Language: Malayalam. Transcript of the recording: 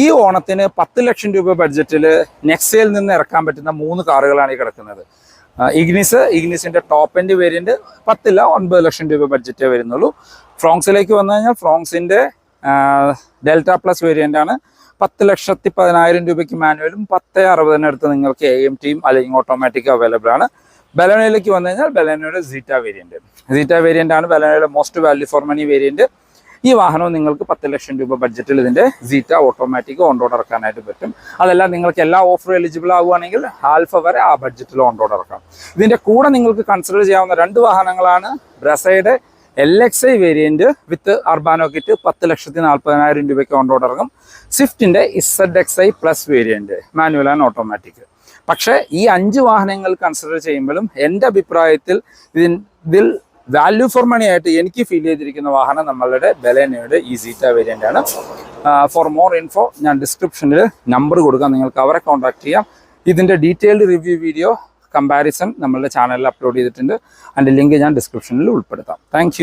ഈ ഓണത്തിന് പത്ത് ലക്ഷം രൂപ ബഡ്ജറ്റിൽ നെക്സയിൽ നിന്ന് ഇറക്കാൻ പറ്റുന്ന മൂന്ന് കാറുകളാണ് ഈ കിടക്കുന്നത്. ഇഗ്നിസ് ഇഗ്നിസിന്റെ ടോപ്പ് എൻഡ് വേരിയന്റ് പത്തില്ല ഒൻപത് ലക്ഷം രൂപ ബഡ്ജറ്റേ വരുന്നുള്ളൂ. ഫ്രോങ്സിലേക്ക് വന്നു കഴിഞ്ഞാൽ ഫ്രോങ്സിന്റെ ഡെൽറ്റ പ്ലസ് വേരിയന്റ് ആണ്. പത്ത് ലക്ഷത്തി പതിനായിരം രൂപയ്ക്ക് മാനുവലും പത്ത് അറുപതിനടുത്ത് നിങ്ങൾക്ക് എ എം ടിയും അല്ലെങ്കിൽ ഓട്ടോമാറ്റിക് അവൈലബിൾ ആണ്. ബലോണയിലേക്ക് വന്നു കഴിഞ്ഞാൽ ബലോണയുടെ സീറ്റ വേരിയന്റ് സീറ്റ വേരിയന്റ് ആണ് ബലനോയുടെ most value for money variant ഈ വാഹനവും നിങ്ങൾക്ക് പത്ത് ലക്ഷം രൂപ ബഡ്ജറ്റിൽ ഇതിന്റെ സീറ്റ ഓട്ടോമാറ്റിക് ഓൺ റോഡ് ഇറക്കാനായിട്ട് പറ്റും. അതെല്ലാം നിങ്ങൾക്ക് എല്ലാ ഓഫറും എലിജിബിൾ ആവുകയാണെങ്കിൽ ആൽഫ വരെ ആ ബഡ്ജറ്റിൽ ഓൺ റോഡ് ഇറക്കാം. ഇതിന്റെ കൂടെ നിങ്ങൾക്ക് കൺസിഡർ ചെയ്യാവുന്ന രണ്ട് വാഹനങ്ങളാണ് ബ്രസയുടെ L X I variant with Urbano kit പത്ത് ലക്ഷത്തി നാൽപ്പതിനായിരം രൂപയ്ക്ക് ഓൺ റോഡ് ഇറങ്ങും. സ്വിഫ്റ്റിന്റെ Z X I plus variant manual and automatic പക്ഷേ ഈ അഞ്ച് വാഹനങ്ങൾ കൺസിഡർ ചെയ്യുമ്പോഴും എന്റെ അഭിപ്രായത്തിൽ ഇതിൽ വാല്യൂ ഫോർ മണി ആയിട്ട് എനിക്ക് ഫീൽ ചെയ്തിരിക്കുന്ന വാഹനം നമ്മളുടെ ബലേനയുടെ ഈ സീറ്റ വേരിയന്റ് ആണ്. ഫോർ മോർ ഇൻഫോ ഞാൻ ഡിസ്ക്രിപ്ഷനിൽ നമ്പർ കൊടുക്കാം. നിങ്ങൾക്ക് അവരെ കോൺടാക്ട് ചെയ്യാം. ഇതിന്റെ ഡീറ്റെയിൽഡ് റിവ്യൂ വീഡിയോ കമ്പാരിസൺ നമ്മളുടെ ചാനലിൽ അപ്ലോഡ് ചെയ്തിട്ടുണ്ട്. അതിന്റെ ലിങ്ക് ഞാൻ ഡിസ്ക്രിപ്ഷനിൽ ഉൾപ്പെടുത്താം. താങ്ക്